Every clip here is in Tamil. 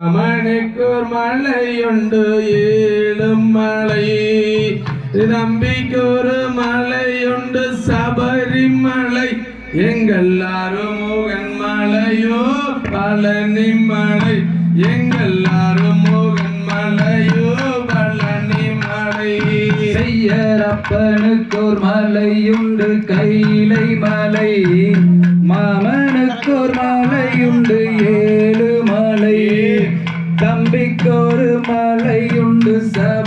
மணிக்கூர் மலையுண்டு ஏழும் மலை. நம்பிக்கூர் மலையுண்டு சபரிமலை. எங்கெல்லாரும் மோகன் மலையோ பழனி மலை எங்கெல்லாரும் மோகன் மலையோ பழனி மலை செய்யரப்பனுக்கோர் மலையுண்டு கைலை மலை. மாமனுக்கோர் மலையுண்டு ஏ நம்பிக்கொரு மலையுண்டு சார்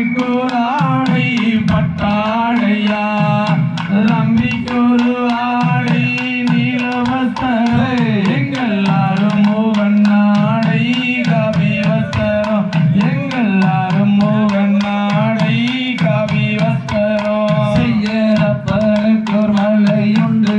மாமனுக்கு ஒரு ஆடை பட்டாடையா தம்பிக்கு ஒரு ஆடை நீலவஸ்தர எங்கள் அருமோகன் ஆடை கவி வஸ்தரம் எங்கள் அருமோகன் ஆடை கவி வஸ்தரம் செய்யறப்பனுக்கோர் மலையுண்டு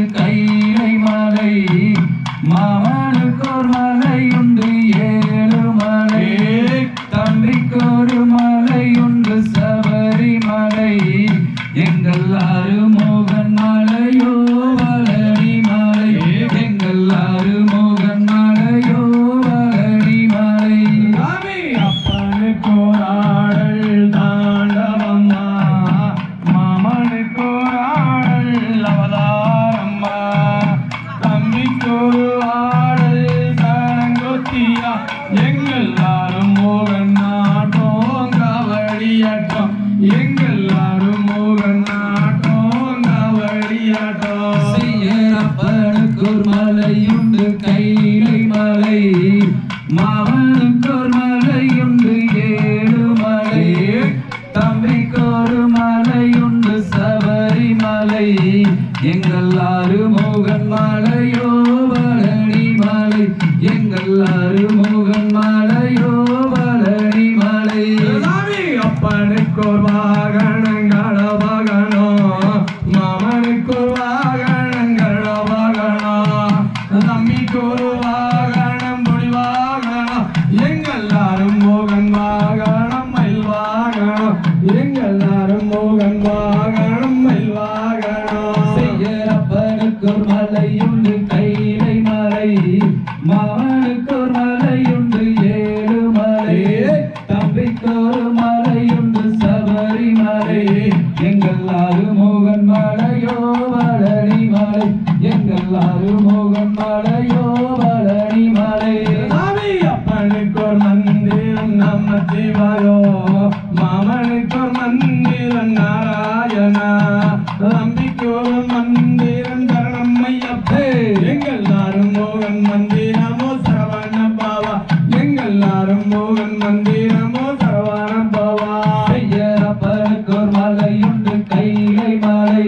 மலையுண்டு கைலை மலை. மாமனுக்கோர் மலையுண்டு ஏழு மலை. தம்பிக்கோரு மலையுண்டு சபரிமலை எங்கள் ஆறு மோகன் மலையோ பழனி மலை. எங்கள் ஆறு மோகன் மலையோ பழனி மலை. சாமி அப்பனுக்கு மலையுண்டு கைலை மலை மாமனுக்கோர் மலையுண்டு ஏழு மலை. தம்பிக்கோர் மலையுண்டு சபரிமலை எங்கள் ஆறுமுகன் மலையோ பழனி மலை. எங்கள் ஆறுமுகன் மலையோ பழனி மலை. சாமி அப்பனுக்கு ஒரு மந்திரம் நம்ம சிவாயோ மாமனுக்கு ஒரு மந்திரம் நாராயணா. தம்பிக்கு ஒரு மந்திரம் மலையுண்டு கைலை மலை.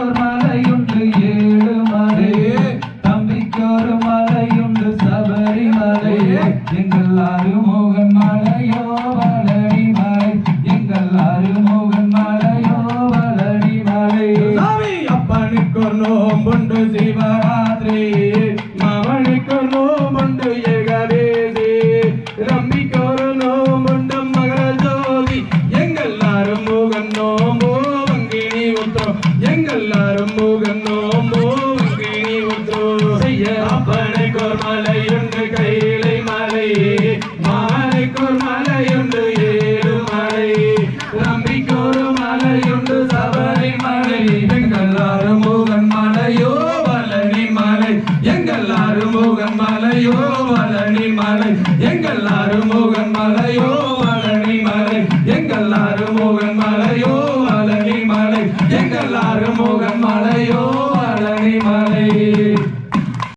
ஒரு மாலையுண்டு ஏழு மாலை. தம்பிக்கு ஒரு மாலையுண்டு சபரி மாலை. எங்கள் ஆறு மோகன் மாலையோ பழனி மாலை. எங்கள் ஆறு மோகன் மாலையோ மலை. மாலை அப்பனுக்கு ஒரு நோம்புண்டு சிவராத்திரி. மாலைக்கோர் மலையொன்று கையிலை மலை. மாலைக்கோர் மலையொன்று ஏழு மலை. நம்பிக்கோரு மலையொன்று சபரி மலை. எங்கள் அருமுகன் மலையோ பழனி மலை. எங்கள் அருமுகன்